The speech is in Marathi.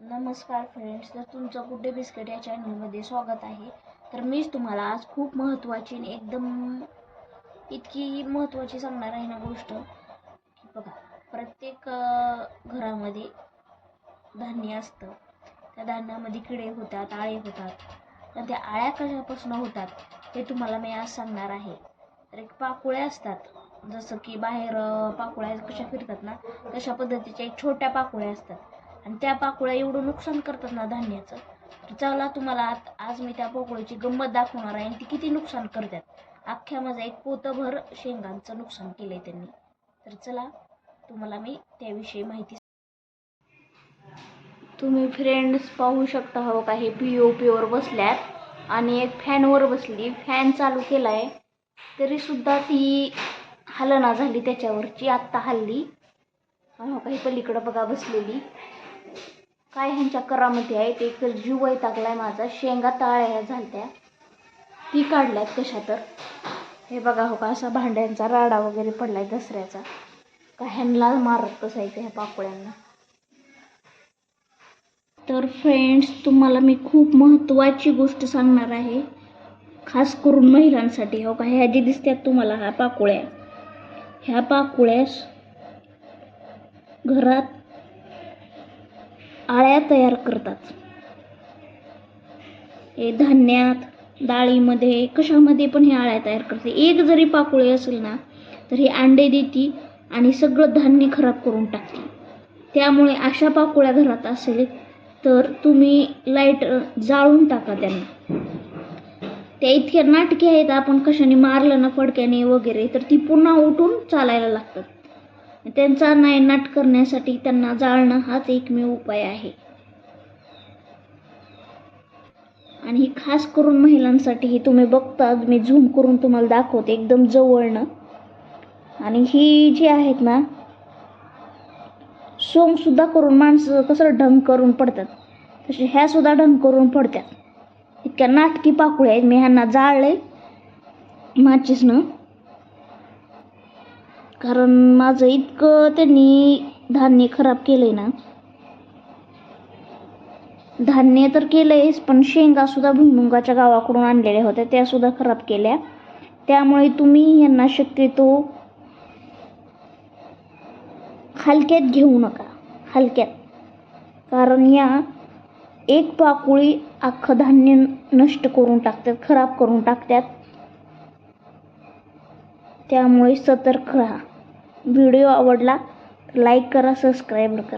नमस्कार फ्रेंड्स तर तुमचं गुड्डे बिस्किट या चॅनलमध्ये स्वागत आहे. तर मीच तुम्हाला आज खूप महत्त्वाची आणि एकदम इतकी महत्त्वाची सांगणार आहे ना गोष्ट. की बघा प्रत्येक घरामध्ये धान्य असतं. त्या धान्यामध्ये किडे होतात आळे होतात. तर त्या आळ्या कशापासून होतात हे तुम्हाला मी आज सांगणार आहे. तर एक पाकुळ्या असतात. जसं की बाहेर पाकुळ्या कशा फिरतात ना तशा पद्धतीच्या एक छोट्या पाकुळ्या असतात. आणि त्या पाकोळ्या एवढं नुकसान करतात ना धान्याचं तर चला तुम्हाला आत आज मी त्या पाकोळ्याची गंमत दाखवणार आहे आणि ती किती नुकसान करतात. अख्ख्या माझं एक पोतभर शेंगांचं नुकसान केलं आहे त्यांनी. तर चला तुम्हाला मी त्याविषयी माहिती तुम्ही फ्रेंड्स पाहू शकता हो का हे पी ओ पीवर बसल्यात आणि एक फॅनवर बसली. फॅन चालू केला आहे तरीसुद्धा ती हलना झाली त्याच्यावरची आत्ता हल्ली. हो काही पलीकडं बघा बसलेली. काय ह्यांच्या करामध्ये आहे? ते एक जीव वैतागलाय माझा. शेंगा ताळ्या झालत्या. ती काढल्यात कशा तर. हे बघा हो का असा भांड्यांचा राडा वगैरे पडलाय दसऱ्याचा. का ह्यांना मारत बसायचं ह्या पाकोळ्यांना. तर फ्रेंड्स तुम्हाला मी खूप महत्त्वाची गोष्ट सांगणार आहे. खास करून महिलांसाठी. हो का? ह्या जे दिसतात तुम्हाला ह्या पाकोळ्या. ह्या पाकोळ्यास घरात आळ्या तयार करतात. हे धान्यात डाळीमध्ये कशामध्ये पण हे आळ्या तयार करते. एक जरी पाकोळी असेल ना तर हे अंडे देते आणि सगळं धान्य खराब करून टाकते. त्यामुळे अशा पाकोळ्या घरात असेल तर तुम्ही लाइट जाळून टाका त्यांना. त्या इतक्या नाटके आहेत आपण कशाने मारलं ना फडक्याने वगैरे तर ती पुन्हा उठून चालायला लागतात. त्यांचा नायनाट करण्यासाठी त्यांना जाळणं हाच एकमेव उपाय आहे. आणि ही खास करून महिलांसाठी ही तुम्ही बघता मी झूम करून तुम्हाला दाखवते एकदम जवळनं. आणि ही जी आहेत ना सोंगसुद्धा करून माणसं कसं ढंग करून पडतात. तसे ह्यासुद्धा ढंग करून पडतात. इतक्या नाटकी पाकुळ्या आहेत मी ह्यांना जाळले माचीसनं. कारण माझं इतकं त्यांनी धान्य खराब केलंय ना. धान्य तर केलंयच पण शेंगा सुद्धा भुईमुगाच्या गावाकडून आणलेल्या होत्या त्या सुद्धा खराब केल्या. त्यामुळे तुम्ही यांना शक्यतो हलक्यात घेऊ नका हलक्यात. कारण या एक पाकुळी अख्खं धान्य नष्ट करून टाकतात खराब करून टाकतात. त्यामुळे सतर्क राहा. व्हिडिओ आवडला लाईक करा सबस्क्राईब करा.